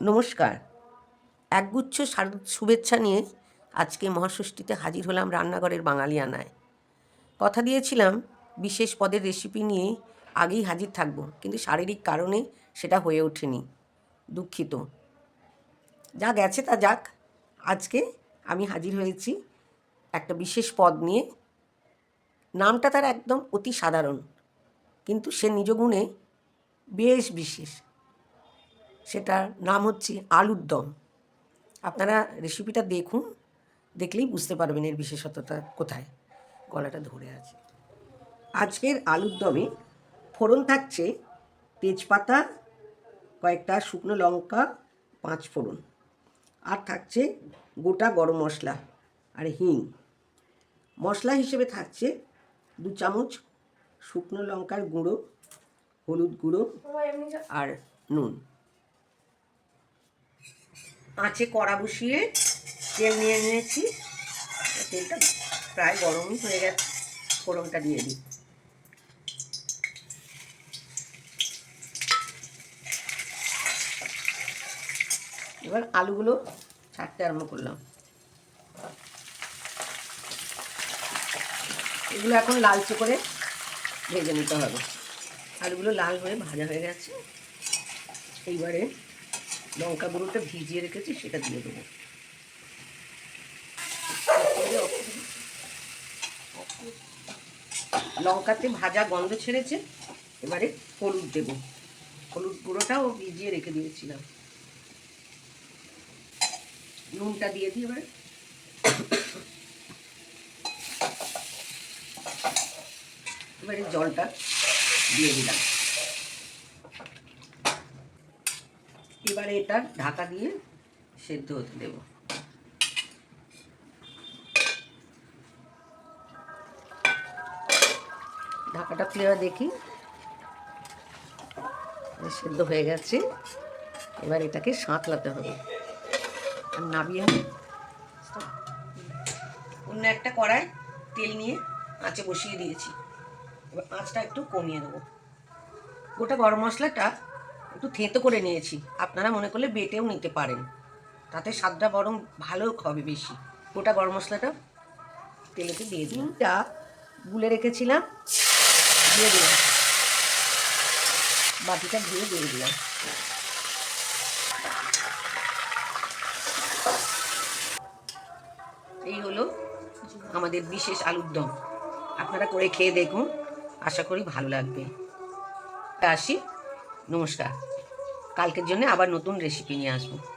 নমস্কার। একগুচ্ছ শারদ শুভেচ্ছা নিয়ে আজকে মহাষষ্ঠীতে হাজির হলাম রান্নাঘরের বাঙালিয়ানায়। কথা দিয়েছিলাম, বিশেষ পদের রেসিপি নিয়ে আগেই হাজির থাকব, কিন্তু শারীরিক কারণে সেটা হয়ে ওঠেনি, দুঃখিত। যা গেছে তা যাক, আজকে আমি হাজির হয়েছি একটা বিশেষ পদ নিয়ে। নামটা তার একদম অতি সাধারণ, কিন্তু সে নিজ গুণে বেশ বিশেষ। সেটার নাম হচ্ছে আলুর দম। আপনারা রেসিপিটা দেখুন, দেখলেই বুঝতে পারবেন এর বিশেষত্বটা কোথায়। গলাটা ধরে আছে। আজকের আলুর দমে ফোড়ন থাকছে তেজপাতা, কয়েকটা শুকনো লঙ্কা, পাঁচ ফোড়ন। আর থাকছে গোটা গরম মশলা আর হিং। মশলা হিসেবে থাকছে দু চামচ শুকনো লঙ্কার গুঁড়ো, হলুদ গুঁড়ো আর নুন। আঁচে কড়া বসিয়ে তেল নিয়ে নিয়েছি। তেলটা প্রায় গরমই হয়ে গেছে, ফোড়নটা দিয়ে দিই। এবার আলুগুলো ছাড়তে আরম্ভ করলাম। এগুলো এখন লালচে করে ভেজে নিতে হবে। আলুগুলো লাল হয়ে ভাজা হয়ে গেছে। এইবারে লঙ্কা গুঁড়োটা ভিজিয়ে রেখেছি, সেটা দিয়ে দেবো। লঙ্কাতে ভাজা গন্ধ ছেড়েছে, এবারে হলুদ দেব। হলুদ গুঁড়োটাও ভিজিয়ে রেখে দিয়েছিলাম। নুনটা দিয়ে দিই এবারে। এবারে জলটা দিয়ে দিলাম। এবারে এটা ঢাকা দিয়ে সেদ্ধ হতে দেব। ঢাকাটা খুলে দেখি। সেদ্ধ হয়ে গেছে। এবার এটাকে সাঁতলাতে হবে। আর নাবিয়ে হবে। অন্য একটা কড়াই তেল নিয়ে আঁচে বসিয়ে দিয়েছি। এবার আঁচটা একটু কমিয়ে দেবো। গোটা গরম মশলাটা একটু থেঁতো করে নিয়েছি। আপনারা মনে করলে বেটেও নিতে পারেন। তাতে স্বাদটা বরং ভালো হবে বেশি। গোটা গরম মশলাটা তেলেতে দিয়ে তা গুলে রেখেছিলাম। দিয়ে দিলাম। বাটিটা ধুয়ে দিয়ে দিলাম। এই হলো আমাদের বিশেষ আলুর দম। আপনারা করে খেয়ে দেখুন। আশা করি ভালো লাগবে। আসি। নমস্কার। কালকের জন্য আবার নতুন রেসিপি নিয়ে আসব।